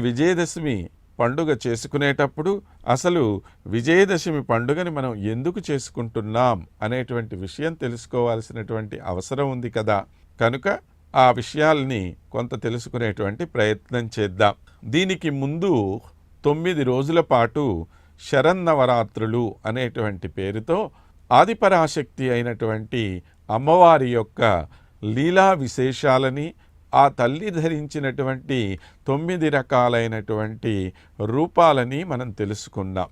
విజయదశమి పండుగ చేసుకునేటప్పుడు అసలు విజయదశమి పండుగని మనం ఎందుకు చేసుకుంటున్నాం అనేటువంటి విషయం తెలుసుకోవాల్సినటువంటి అవసరం ఉంది కదా. కనుక ఆ విషయాల్ని కొంత తెలుసుకునేటువంటి ప్రయత్నం చేద్దాం. దీనికి ముందు తొమ్మిది రోజుల పాటు శరన్నవరాత్రులు అనేటువంటి పేరుతో ఆదిపరాశక్తి అయినటువంటి అమ్మవారి యొక్క లీలా విశేషాలని ఆ తల్లి ధరించినటువంటి తొమ్మిది రకాలైనటువంటి రూపాలని మనం తెలుసుకుందాం.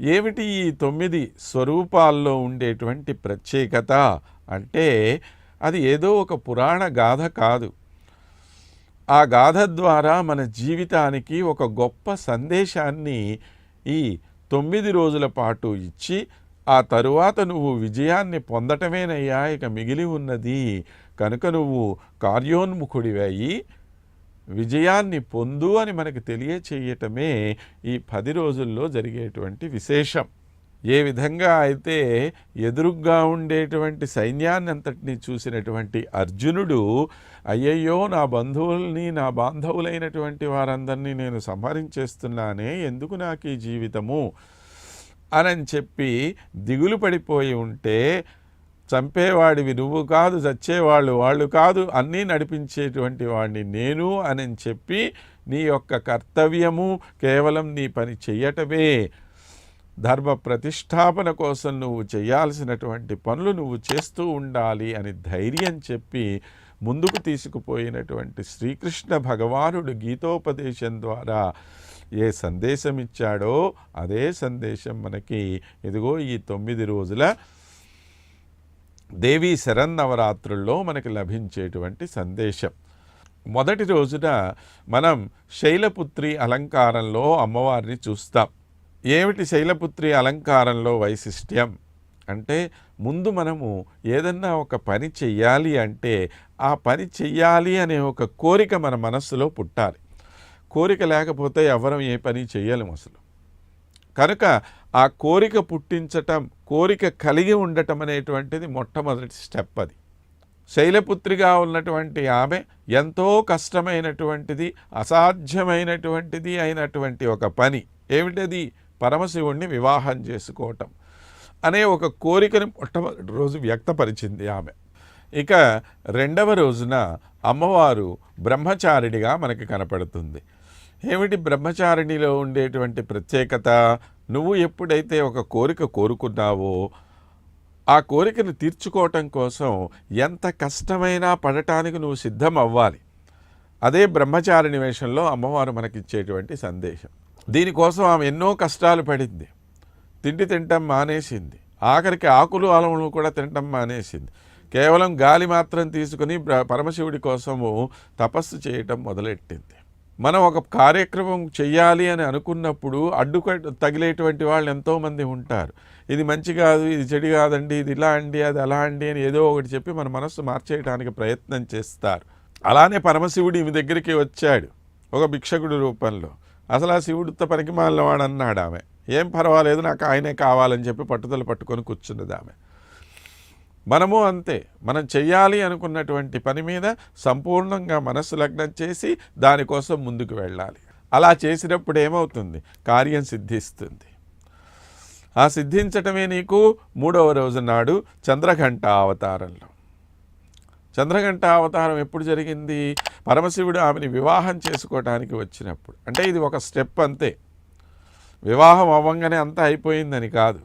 ఏమిటి ఈ తొమ్మిది స్వరూపాల్లో ఉండేటువంటి ప్రత్యేకత? అంటే అది ఏదో ఒక పురాణ గాథ కాదు. ఆ గాథ ద్వారా మన జీవితానికి ఒక గొప్ప సందేశాన్ని ఈ తొమ్మిది రోజుల పాటు ఇచ్చి ఆ తరువాత నువ్వు విజయాన్ని పొందటమేనయ్యా ఇక మిగిలి ఉన్నది కనుక నువ్వు కార్యోన్ముఖుడివయ్యి విజయాన్ని పొందు అని మనకు తెలియచేయటమే ఈ పది రోజుల్లో జరిగేటువంటి విశేషం. ఏ విధంగా అయితే ఎదురుగ్గా ఉండేటువంటి సైన్యాన్ని అంతటినీ చూసినటువంటి అర్జునుడు అయ్యయ్యో నా బంధువుల్ని నా బాంధవులైనటువంటి వారందరినీ నేను సంహరించేస్తున్నానే ఎందుకు నాకు ఈ జీవితము? అని చెప్పి దిగులు పడిపోయి ఉంటే చంపేవాడివి నువ్వు కాదు చచ్చేవాళ్ళు వాళ్ళు కాదు అన్నీ నడిపించేటువంటి వాడిని నేను అని చెప్పి నీ యొక్క కర్తవ్యము కేవలం నీ పని చెయ్యటమే. ధర్మ ప్రతిష్టాపన కోసం నువ్వు చేయాల్సినటువంటి పనులు నువ్వు చేస్తూ ఉండాలి అని ధైర్యం చెప్పి ముందుకు తీసుకుపోయినటువంటి శ్రీకృష్ణ భగవానుడు గీతోపదేశం ద్వారా ఏ సందేశం ఇచ్చాడో అదే సందేశం మనకి ఇదిగో ఈ తొమ్మిది రోజుల దేవీ శరన్నవరాత్రుల్లో మనకి లభించేటువంటి సందేశం. మొదటి రోజున మనం శైలపుత్రి అలంకారంలో అమ్మవారిని చూస్తాం. ఏమిటి శైలపుత్రి అలంకారంలో వైశిష్ట్యం? అంటే ముందు మనము ఏదన్నా ఒక పని చెయ్యాలి అంటే ఆ పని చెయ్యాలి అనే ఒక కోరిక మన మనస్సులో పుట్టాలి. కోరిక లేకపోతే ఎవరం ఏ పని చెయ్యలేము అసలు. కనుక ఆ కోరిక పుట్టించటం కోరిక కలిగి ఉండటం అనేటువంటిది మొట్టమొదటి స్టెప్ అది. శైలపుత్రిగా ఉన్నటువంటి ఆమె ఎంతో కష్టమైనటువంటిది అసాధ్యమైనటువంటిది అయినటువంటి ఒక పని. ఏమిటది? పరమశివుణ్ణి వివాహం చేసుకోవటం అనే ఒక కోరికను మొట్టమొదటి రోజు వ్యక్తపరిచింది ఆమె. ఇక రెండవ రోజున అమ్మవారు బ్రహ్మచారిణిగా మనకి కనపడుతుంది. ఏమిటి బ్రహ్మచారిణిలో ఉండేటువంటి ప్రత్యేకత? నువ్వు ఎప్పుడైతే ఒక కోరిక కోరుకున్నావో ఆ కోరికను తీర్చుకోవటం కోసం ఎంత కష్టమైనా పడటానికి నువ్వు సిద్ధం అవ్వాలి అదే బ్రహ్మచారిణి వేషంలో అమ్మవారు మనకిచ్చేటువంటి సందేశం. దీనికోసం ఆమె ఎన్నో కష్టాలు పడింది. తిండి తింటం మానేసింది. ఆఖరికి ఆకులు అలములు కూడా తినటం మానేసింది. కేవలం గాలి మాత్రం తీసుకుని పరమశివుడి కోసము తపస్సు చేయటం మొదలెట్టింది. మనం ఒక కార్యక్రమం చెయ్యాలి అని అనుకున్నప్పుడు అడ్డు తగిలేటువంటి వాళ్ళు ఎంతోమంది ఉంటారు. ఇది మంచి కాదు ఇది చెడు కాదండి ఇది ఇలా అండి అది అలా అండి అని ఏదో ఒకటి చెప్పి మన మనస్సు మార్చేయడానికి ప్రయత్నం చేస్తారు. అలానే పరమశివుడు ఈమె దగ్గరికి వచ్చాడు ఒక భిక్షకుడి రూపంలో. అసలు ఆ శివుడితో పనికి వాడు అన్నాడు ఆమె ఏం పర్వాలేదు నాకు ఆయనే కావాలని చెప్పి పట్టుదల పట్టుకొని కూర్చున్నది ఆమె. మనము అంతే. మనం చెయ్యాలి అనుకున్నటువంటి పని మీద సంపూర్ణంగా మనస్సు లగ్నం చేసి దానికోసం ముందుకు వెళ్ళాలి. అలా చేసినప్పుడు ఏమవుతుంది? కార్యం సిద్ధిస్తుంది. ఆ సిద్ధించటమే నీకు మూడవ రోజు నాడు చంద్రఘంట అవతారంలో. చంద్రఘంట అవతారం ఎప్పుడు జరిగింది? పరమశివుడు ఆమెని వివాహం చేసుకోవటానికి వచ్చినప్పుడు. అంటే ఇది ఒక స్టెప్ అంతే. వివాహం అవ్వంగానే అంతా అయిపోయిందని కాదు.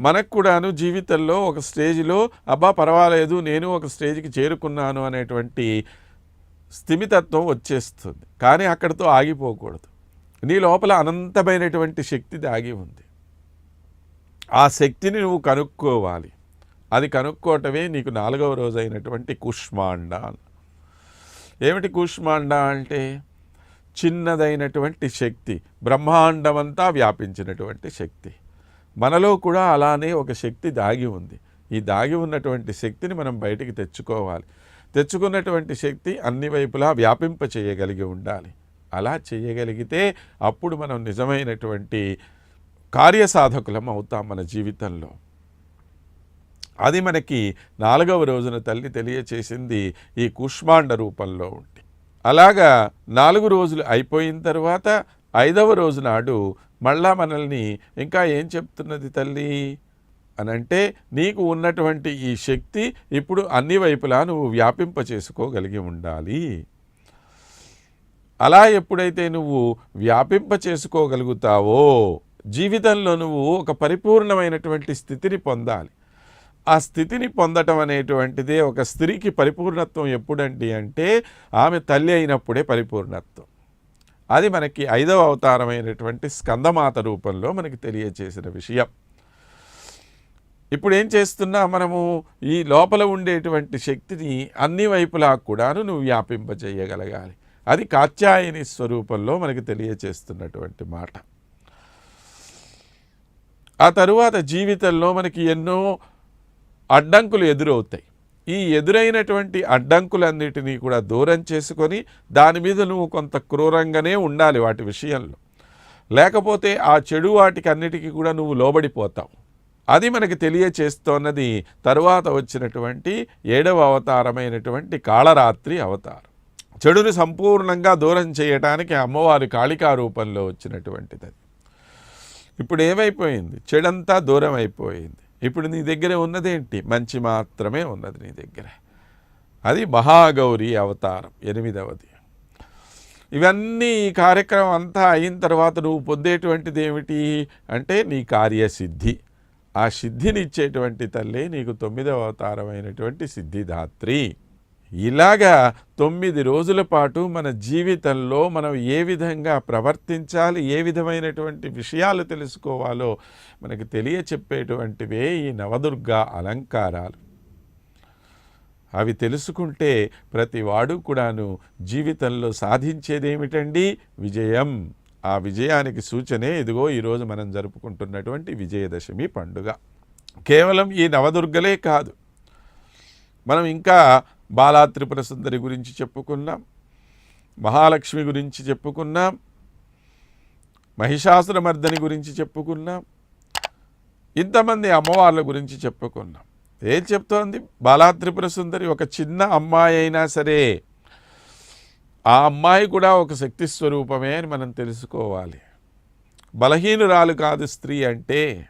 మనకు కూడాను జీవితంలో ఒక స్టేజ్లో అబ్బా పర్వాలేదు నేను ఒక స్టేజ్కి చేరుకున్నాను అనేటువంటి స్థిమితత్వం వచ్చేస్తుంది. కానీ అక్కడితో ఆగిపోకూడదు. నీ లోపల అనంతమైనటువంటి శక్తి దాగి ఉంది. ఆ శక్తిని నువ్వు కనుక్కోవాలి. అది కనుక్కోవటమే నీకు నాలుగవ రోజు అయినటువంటి కుష్మాండ ఏమిటి కుష్మాండ అంటే? చిన్నదైనటువంటి శక్తి బ్రహ్మాండమంతా వ్యాపించినటువంటి శక్తి. మనలో కూడా అలానే ఒక శక్తి దాగి ఉంది. ఈ దాగి ఉన్నటువంటి శక్తిని మనం బయటికి తెచ్చుకోవాలి. తెచ్చుకున్నటువంటి శక్తి అన్ని వైపులా వ్యాపింప చేయగలిగి ఉండాలి. అలా చేయగలిగితే అప్పుడు మనం నిజమైనటువంటి కార్యసాధకులం అవుతాం మన జీవితంలో. అది మనకి నాలుగవ రోజున తల్లి తెలియచేసింది ఈ కుష్మాండ రూపంలో ఉండి అలాగా నాలుగు రోజులు అయిపోయిన తర్వాత ఐదవ రోజు నాడు మళ్ళా మనల్ని ఇంకా ఏం చెప్తున్నది తల్లి? అని అంటే నీకు ఉన్నటువంటి ఈ శక్తి ఇప్పుడు అన్ని వైపులా నువ్వు వ్యాపింప చేసుకోగలిగి ఉండాలి. అలా ఎప్పుడైతే నువ్వు వ్యాపింప చేసుకోగలుగుతావో జీవితంలో నువ్వు ఒక పరిపూర్ణమైనటువంటి స్థితిని పొందాలి. ఆ స్థితిని పొందటం అనేటువంటిదే ఒక స్త్రీకి పరిపూర్ణత్వం ఎప్పుడండి అంటే ఆమె తల్లి అయినప్పుడే పరిపూర్ణత్వం. అది మనకి ఐదవ అవతారమైనటువంటి స్కందమాత రూపంలో మనకి తెలియచేసిన విషయం. ఇప్పుడు ఏం చేస్తున్నా మనము ఈ లోపల ఉండేటువంటి శక్తిని అన్ని వైపులా కూడాను నువ్వు వ్యాపింపజేయగలగాలి. అది కాత్యాయని స్వరూపంలో మనకి తెలియచేస్తున్నటువంటి మాట. ఆ తరువాత జీవితంలో మనకి ఎన్నో అడ్డంకులు ఎదురవుతాయి. ఈ ఎదురైనటువంటి అడ్డంకులన్నిటినీ కూడా దూరం చేసుకొని దాని మీద నువ్వు కొంత క్రూరంగానే ఉండాలి వాటి విషయంలో. లేకపోతే ఆ చెడు వాటికి అన్నిటికీ కూడా నువ్వు లోబడిపోతావు. అది మనకి తెలియచేస్తోన్నది తరువాత వచ్చినటువంటి ఏడవ అవతారమైనటువంటి కాళరాత్రి అవతారం. చెడుని సంపూర్ణంగా దూరం చేయటానికి అమ్మవారి కాళికా రూపంలో వచ్చినటువంటిది ఇప్పుడు ఏమైపోయింది? చెడంతా దూరం అయిపోయింది. ఇప్పుడు నీ దగ్గర ఉన్నదేంటి? మంచి మాత్రమే ఉన్నది నీ దగ్గర. అది మహాగౌరి అవతారం ఎనిమిదవది. ఇవన్నీ ఈ కార్యక్రమం అంతా అయిన తర్వాత నువ్వు పొందేటువంటిది ఏమిటి అంటే నీ కార్యసిద్ధి. ఆ సిద్ధినిచ్చేటువంటి తల్లి నీకు తొమ్మిదవ అవతారమైనటువంటి సిద్ధిదాత్రి. ఇలాగా తొమ్మిది రోజుల పాటు మన జీవితంలో మనం ఏ విధంగా ప్రవర్తించాలి ఏ విధమైనటువంటి విషయాలు తెలుసుకోవాలో మనకు తెలియచెప్పేటువంటివే ఈ నవదుర్గ అలంకారాలు. అవి తెలుసుకుంటే ప్రతి వాడు కూడాను జీవితంలో సాధించేదేమిటండి? విజయం. ఆ విజయానికి సూచనే ఇదిగో ఈరోజు మనం జరుపుకుంటున్నటువంటి విజయదశమి పండుగ. కేవలం ఈ నవదుర్గలే కాదు. మనం ఇంకా బాలా త్రిపుర సుందరి గురించి చెప్పుకున్నాం మహాలక్ష్మి గురించి చెప్పుకున్నాం మహిషాసురమర్దని గురించి చెప్పుకున్నాం ఇంతమంది అమ్మవార్ల గురించి చెప్పుకున్నాం. ఏం చెప్తోంది? బాలా త్రిపుర సుందరి ఒక చిన్న అమ్మాయి అయినా సరే ఆ అమ్మాయి కూడా ఒక శక్తి స్వరూపమే అని మనం తెలుసుకోవాలి. బలహీనురాలు కాదు స్త్రీ అంటే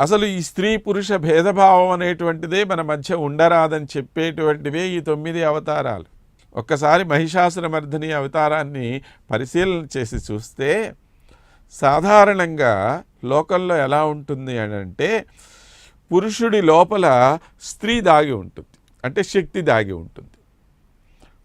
అసలు ఈ స్త్రీ పురుష భేదభావం అనేటువంటిదే మన మధ్య ఉండరాదని చెప్పేటువంటివే ఈ తొమ్మిది అవతారాలు. ఒక్కసారి మహిషాసురమర్ధిని అవతారాన్ని పరిశీలన చేసి చూస్తే సాధారణంగా లోకల్లో ఎలా ఉంటుంది అని అంటే పురుషుడి లోపల స్త్రీ దాగి ఉంటుంది. అంటే శక్తి దాగి ఉంటుంది.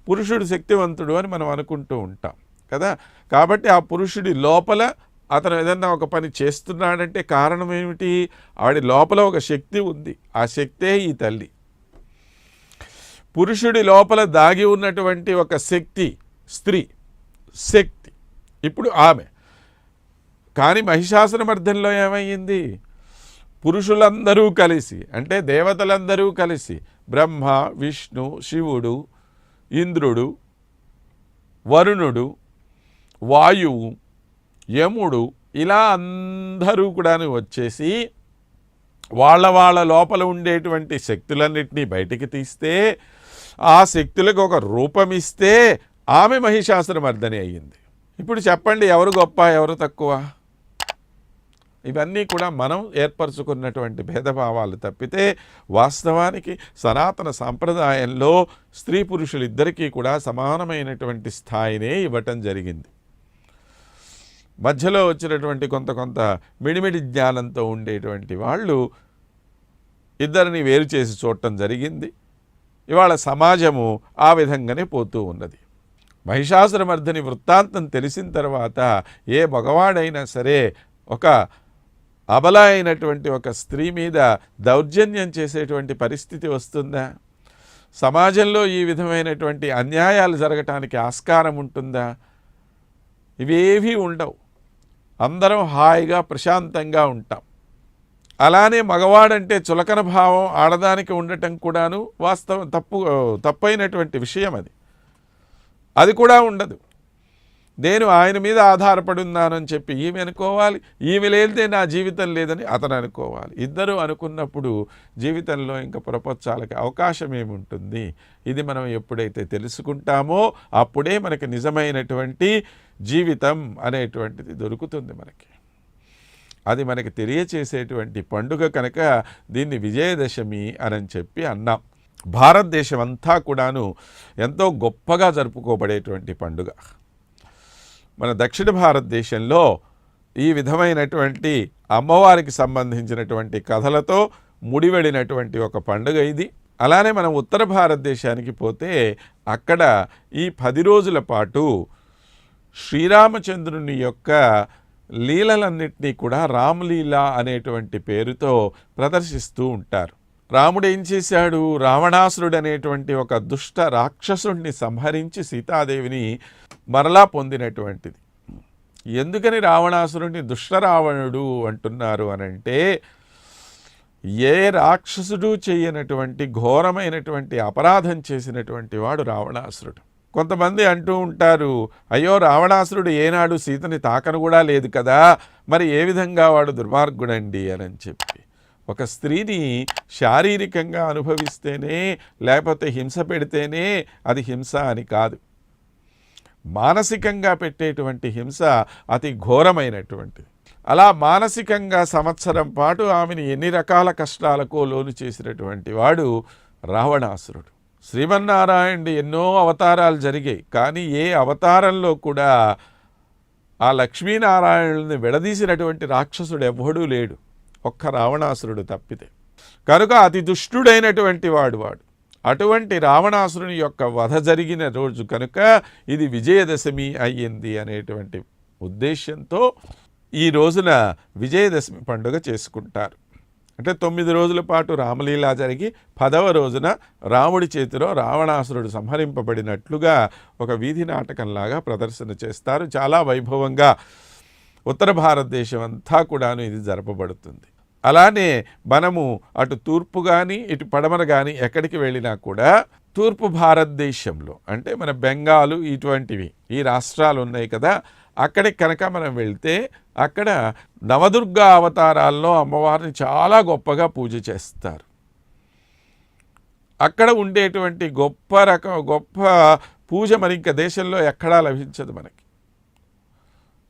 పురుషుడు శక్తివంతుడు అని మనం అనుకుంటూ ఉంటాం కదా? కాబట్టి ఆ పురుషుడి లోపల అతను ఏదన్నా ఒక పని చేస్తున్నాడంటే కారణం ఏమిటి? ఆవిడ లోపల ఒక శక్తి ఉంది. ఆ శక్తే ఈ తల్లి. పురుషుడి లోపల దాగి ఉన్నటువంటి ఒక శక్తి స్త్రీ శక్తి. ఇప్పుడు ఆమె. కానీ మహిషాసురమర్ధంలో ఏమయ్యింది? పురుషులందరూ కలిసి అంటే దేవతలందరూ కలిసి బ్రహ్మ విష్ణు శివుడు ఇంద్రుడు వరుణుడు వాయువు యముడు ఇలా అందరూ కూడా వచ్చేసి వాళ్ళ వాళ్ళ లోపల ఉండేటువంటి శక్తులన్నింటినీ బయటికి తీస్తే ఆ శక్తులకు ఒక రూపం ఇస్తే ఆమె మహిషాసురమర్దని అయ్యింది. ఇప్పుడు చెప్పండి ఎవరు గొప్ప ఎవరు తక్కువ? ఇవన్నీ కూడా మనం ఏర్పరచుకున్నటువంటి భేదభావాలు తప్పితే వాస్తవానికి సనాతన సాంప్రదాయంలో స్త్రీ పురుషులిద్దరికీ కూడా సమానమైనటువంటి స్థాయినే ఇవ్వటం జరిగింది. మధ్యలో వచ్చినటువంటి కొంత కొంత మిడిమిడి జ్ఞానంతో ఉండేటువంటి వాళ్ళు ఇద్దరిని వేరు చేసి చూడటం జరిగింది. ఇవాళ సమాజము ఆ విధంగానే పోతూ ఉన్నది. మహిషాసురమర్ధని వృత్తాంతం తెలిసిన తర్వాత ఏ మగవాడైనా సరే ఒక అబల అయినటువంటి ఒక స్త్రీ మీద దౌర్జన్యం చేసేటువంటి పరిస్థితి వస్తుందా? సమాజంలో ఈ విధమైనటువంటి అన్యాయాలు జరగటానికి ఆస్కారం ఉంటుందా? ఇవేవీ ఉండవు. అందరం హాయిగా ప్రశాంతంగా ఉంటాం. అలానే మగవాడంటే చులకన భావం ఆడదానికి ఉండటం కూడాను వాస్తవం తప్పు తప్పైనటువంటి విషయం అది. అది కూడా ఉండదు. నేను ఆయన మీద ఆధారపడి ఉన్నానని చెప్పి ఈమె అనుకోవాలి ఈమె లేదే నా జీవితం లేదని అతను అనుకోవాలి. ఇద్దరు అనుకున్నప్పుడు జీవితంలో ఇంకా ప్రపంచాలకి అవకాశం ఏముంటుంది? ఇది మనం ఎప్పుడైతే తెలుసుకుంటామో అప్పుడే మనకి నిజమైనటువంటి జీవితం అనేటువంటిది దొరుకుతుంది మనకి. అది మనకి తెలియచేసేటువంటి పండుగ కనుక దీన్ని విజయదశమి అని చెప్పి అన్నాం. భారతదేశం అంతా కూడాను ఎంతో గొప్పగా జరుపుకోబడేటువంటి పండుగ. మన దక్షిణ భారతదేశంలో ఈ విధమైనటువంటి అమ్మవారికి సంబంధించినటువంటి కథలతో ముడివడినటువంటి ఒక పండుగ ఇది. అలానే మనం ఉత్తర భారతదేశానికి పోతే అక్కడ ఈ పది రోజుల పాటు శ్రీరామచంద్రుని యొక్క లీలలన్నింటినీ కూడా రామ్లీల అనేటువంటి పేరుతో ప్రదర్శిస్తూ ఉంటారు. రాముడు ఏం చేశాడు? రావణాసురుడు అనేటువంటి ఒక దుష్ట రాక్షసుడిని సంహరించి సీతాదేవిని మరలా పొందినటువంటిది. ఎందుకని రావణాసురుడిని దుష్ట రావణుడు అంటున్నారు అనంటే ఏ రాక్షసుడు చేయనటువంటి ఘోరమైనటువంటి అపరాధం చేసినటువంటి వాడు రావణాసురుడు. కొంతమంది అంటూ ఉంటారు అయ్యో రావణాసురుడు ఏనాడు సీతని తాకను కూడా లేదు కదా మరి ఏ విధంగా వాడు దుర్మార్గుడండి అని చెప్పి. ఒక స్త్రీని శారీరకంగా అనుభవిస్తేనే లేకపోతే హింస పెడితేనే అది హింస అని కాదు. మానసికంగా పెట్టేటువంటి హింస అతి ఘోరమైనటువంటిది అలా మానసికంగా సంవత్సరం పాటు ఆమెను ఎన్ని రకాల కష్టాలకు లోను చేసినటువంటి వాడు రావణాసురుడు. శ్రీమన్నారాయణుడు ఎన్నో అవతారాలు జరిగాయి. కానీ ఏ అవతారంలో కూడా ఆ లక్ష్మీనారాయణుల్ని విడదీసినటువంటి రాక్షసుడు ఎవ్వడూ లేడు. ఒక్క రావణాసురుడు తప్పితే. కనుక అతి దుష్టుడైనటువంటి వాడు వాడు. అటువంటి రావణాసురుని యొక్క వధ జరిగిన రోజు కనుక ఇది విజయదశమి అయ్యింది అనేటువంటి ఉద్దేశంతో ఈ రోజున విజయదశమి పండుగ చేసుకుంటారు. అంటే తొమ్మిది రోజుల పాటు రామలీలా జరిగి పదవ రోజున రాముడి చేతిలో రావణాసురుడు సంహరింపబడినట్లుగా ఒక వీధి నాటకంలాగా ప్రదర్శన చేస్తారు. చాలా వైభవంగా ఉత్తర భారతదేశం అంతా కూడాను ఇది జరపబడుతుంది. అలానే మనము అటు తూర్పు కానీ ఇటు పడమర కానీ ఎక్కడికి వెళ్ళినా కూడా తూర్పు భారతదేశంలో అంటే మన బెంగాలు ఇటువంటివి ఈ రాష్ట్రాలు ఉన్నాయి కదా అక్కడికి కనుక మనం వెళ్తే అక్కడ నవదుర్గా అవతారాల్లో అమ్మవారిని చాలా గొప్పగా పూజ చేస్తారు. అక్కడ ఉండేటువంటి గొప్ప రకం గొప్ప పూజ మరి ఇంకా దేశంలో ఎక్కడా లభించదు మనకి.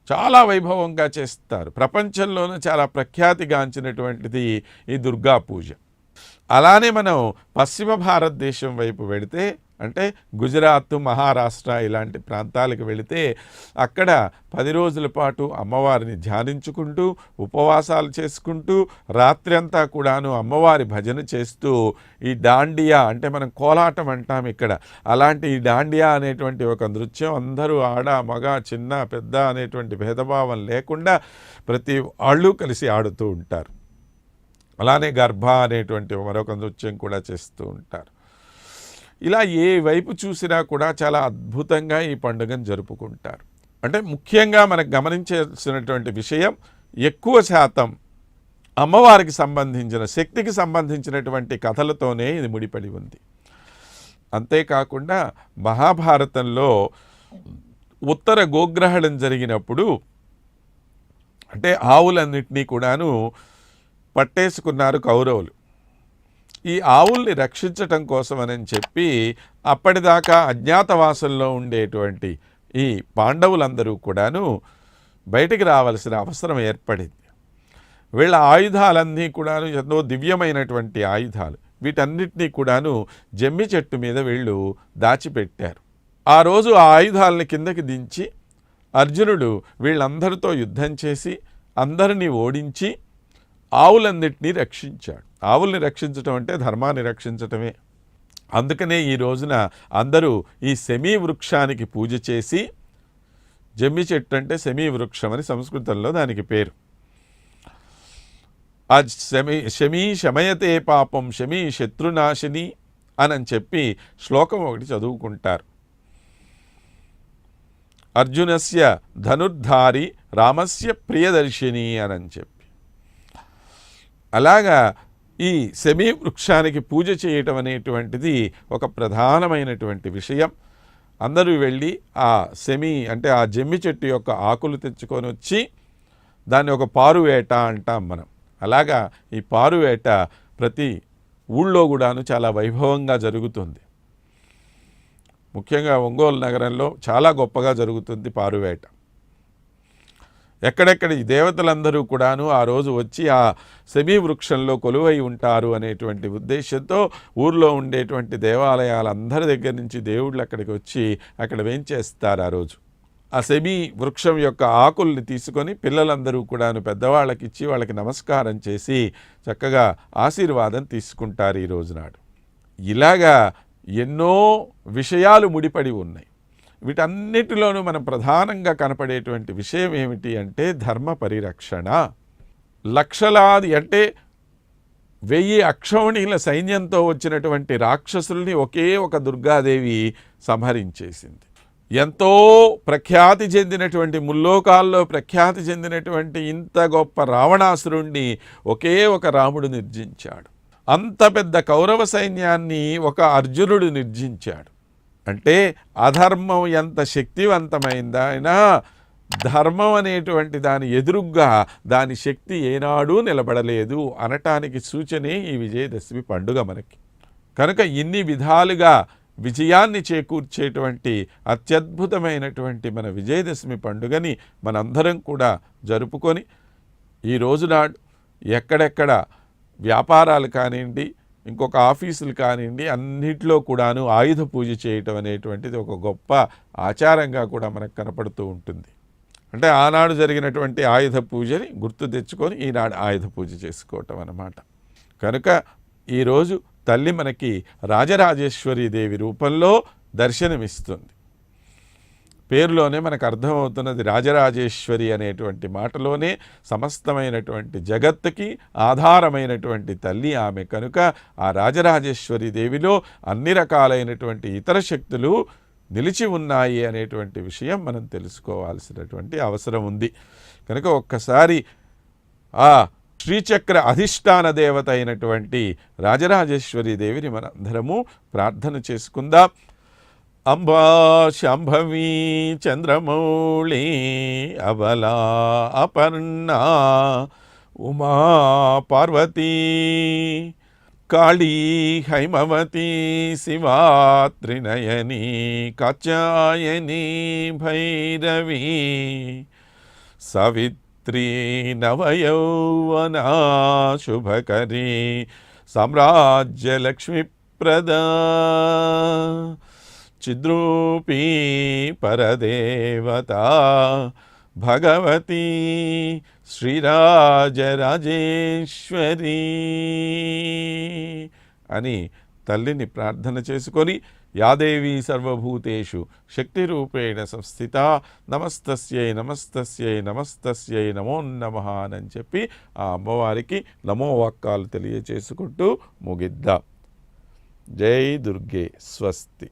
చాలా వైభవంగా చేస్తారు. ప్రపంచంలోనే చాలా ప్రఖ్యాతిగాంచినటువంటిది ఈ దుర్గా పూజ అలానే మనం పశ్చిమ భారతదేశం వైపు వెడితే అంటే గుజరాత్ మహారాష్ట్ర ఇలాంటి ప్రాంతాలకు వెళితే అక్కడ పది రోజుల పాటు అమ్మవారిని ధ్యానించుకుంటూ ఉపవాసాలు చేసుకుంటూ రాత్రి అంతా కూడాను అమ్మవారి భజన చేస్తూ ఈ దాండియా అంటే మనం కోలాటం అంటాం ఇక్కడ. అలాంటి ఈ దాండియా అనేటువంటి ఒక నృత్యం అందరూ ఆడ మగ చిన్న పెద్ద అనేటువంటి భేదభావం లేకుండా ప్రతి వాళ్ళు కలిసి ఆడుతూ ఉంటారు. అలానే గర్భ అనేటువంటి మరొక నృత్యం కూడా చేస్తూ ఉంటారు. ఇలా ఏ వైపు చూసినా కూడా చాలా అద్భుతంగా ఈ పండుగను జరుపుకుంటారు. అంటే ముఖ్యంగా మనకు గమనించాల్సినటువంటి విషయం ఎక్కువ శాతం అమ్మవారికి సంబంధించిన శక్తికి సంబంధించినటువంటి కథలతోనే ఇది ముడిపడి ఉంది. అంతేకాకుండా మహాభారతంలో ఉత్తర గోగ్రహణం జరిగినప్పుడు అంటే ఆవులన్నింటినీ కూడాను పట్టేసుకున్నారు కౌరవులు. ఈ ఆవుల్ని రక్షించటం కోసమని చెప్పి అప్పటిదాకా అజ్ఞాతవాసంలో ఉండేటువంటి ఈ పాండవులందరూ కూడాను బయటికి రావాల్సిన అవసరం ఏర్పడింది. వీళ్ళ ఆయుధాలన్నీ కూడాను ఎంతో దివ్యమైనటువంటి ఆయుధాలు. వీటన్నిటినీ కూడాను జమ్మి చెట్టు మీద వీళ్ళు దాచిపెట్టారు. ఆ రోజు ఆ ఆయుధాలని కిందకి దించి అర్జునుడు వీళ్ళందరితో యుద్ధం చేసి అందరినీ ఓడించి ఆవులన్నిటినీ రక్షించాడు. ఆవుల్ని రక్షించటం అంటే ధర్మాన్ని రక్షించటమే. అందుకనే ఈ రోజున అందరూ ఈ సెమీ వృక్షానికి పూజ చేసి జమ్మి చెట్టు అంటే సెమీ వృక్షం అని సంస్కృతంలో దానికి పేరు. ఆ శమీ శమీ శమయతే పాపం శమీ శత్రునాశిని అని చెప్పి శ్లోకం ఒకటి చదువుకుంటారు. అర్జునస్య ధనుర్ధారి రామస్య ప్రియదర్శిని అని చెప్పి. అలాగా ఈ సెమీ వృక్షానికి పూజ చేయటం అనేటువంటిది ఒక ప్రధానమైనటువంటి విషయం. అందరూ వెళ్ళి ఆ సెమీ అంటే ఆ జమ్మి చెట్టు యొక్క ఆకులు తెచ్చుకొని వచ్చి దాన్ని ఒక పారువేట అంటాం మనం. అలాగా ఈ పారువేట ప్రతి ఊళ్ళో కూడాను చాలా వైభవంగా జరుగుతుంది. ముఖ్యంగా ఒంగోలు నగరంలో చాలా గొప్పగా జరుగుతుంది పారువేట. ఎక్కడెక్కడ ఈ దేవతలందరూ కూడాను ఆ రోజు వచ్చి ఆ సెమీ వృక్షంలో కొలువై ఉంటారు అనేటువంటి ఉద్దేశంతో ఊర్లో ఉండేటువంటి దేవాలయాలందరి దగ్గర నుంచి దేవుళ్ళు అక్కడికి వచ్చి అక్కడ వేంచేస్తారు ఆ రోజు? ఆ సెమీ వృక్షం యొక్క ఆకుల్ని తీసుకొని పిల్లలందరూ కూడాను పెద్దవాళ్ళకి ఇచ్చి వాళ్ళకి నమస్కారం చేసి చక్కగా ఆశీర్వాదం తీసుకుంటారు ఈ రోజునాడు ఇలాగా ఎన్నో విషయాలు ముడిపడి ఉన్నాయి. వీటన్నిటిలోనూ మనం ప్రధానంగా కనపడేటువంటి విషయం ఏమిటి అంటే ధర్మ పరిరక్షణ. లక్షలాది అంటే వెయ్యి అక్షౌణీల సైన్యంతో వచ్చినటువంటి రాక్షసుల్ని ఒకే ఒక దుర్గాదేవి సంహరించేసింది. ఎంతో ప్రఖ్యాతి చెందినటువంటి ముల్లోకాల్లో ప్రఖ్యాతి చెందినటువంటి ఇంత గొప్ప రావణాసురుణ్ణి ఒకే ఒక రాముడు నిర్జించాడు. అంత పెద్ద కౌరవ సైన్యాన్ని ఒక అర్జునుడు నిర్జించాడు. అంటే అధర్మం ఎంత శక్తివంతమైందా అయినా ధర్మం అనేటువంటి దాని ఎదురుగ్గా దాని శక్తి ఏనాడూ నిలబడలేదు అనటానికి సూచనే ఈ విజయదశమి పండుగ మనకి. కనుక ఇన్ని విధాలుగా విజయాన్ని చేకూర్చేటువంటి అత్యద్భుతమైనటువంటి మన విజయదశమి పండుగని మనందరం కూడా జరుపుకొని ఈ రోజునాడు ఎక్కడెక్కడ వ్యాపారాలు కానివ్వండి ఇంకొక ఆఫీసులు కానివ్వండి అన్నిట్లో కూడాను ఆయుధ పూజ చేయటం అనేటువంటిది ఒక గొప్ప ఆచారంగా కూడా మనకు కనపడుతూ ఉంటుంది. అంటే ఆనాడు జరిగినటువంటి ఆయుధ పూజని గుర్తు తెచ్చుకొని ఈనాడు ఆయుధ పూజ చేసుకోవటం అన్నమాట. కనుక ఈరోజు తల్లి మనకి రాజరాజేశ్వరి దేవి రూపంలో దర్శనమిస్తుంది. పేరులోనే మనకు అర్థమవుతున్నది రాజరాజేశ్వరి అనేటువంటి మాటలోనే సమస్తమైనటువంటి జగత్తుకి ఆధారమైనటువంటి తల్లి ఆమె కనుక ఆ రాజరాజేశ్వరి దేవిలో అన్ని రకాలైనటువంటి ఇతర శక్తులు నిలిచి ఉన్నాయి అనేటువంటి విషయం మనం తెలుసుకోవాల్సినటువంటి అవసరం ఉంది. కనుక ఒక్కసారి ఆ శ్రీచక్ర అధిష్టాన దేవత అయినటువంటి రాజరాజేశ్వరి దేవిని మనందరము ప్రార్థన చేసుకుందాం. అంబా శాంభవి చంద్రమౌళి అబలా అపర్ణ ఉమా పార్వతీ కాళీ హైమవతి శివా త్రినయని కాచాయని భైరవి సవిత్రీ నవయౌవనా శుభకరీ సామ్రాజ్యలక్ష్మీప్రదా చిద్రూపీ పరదేవత భగవతి శ్రీరాజరాజేశ్వరి అని తల్లిని ప్రార్థన చేసుకొని యాదేవి సర్వభూతేషు శక్తిరూపేణ సంస్థిత నమస్తస్యై నమస్తస్యై నమస్తస్యై నమో నమ అని చెప్పి ఆ అమ్మవారికి నమో వాక్కాలు తెలియచేసుకుంటూ ముగిద్దాం. జై దుర్గే. స్వస్తి.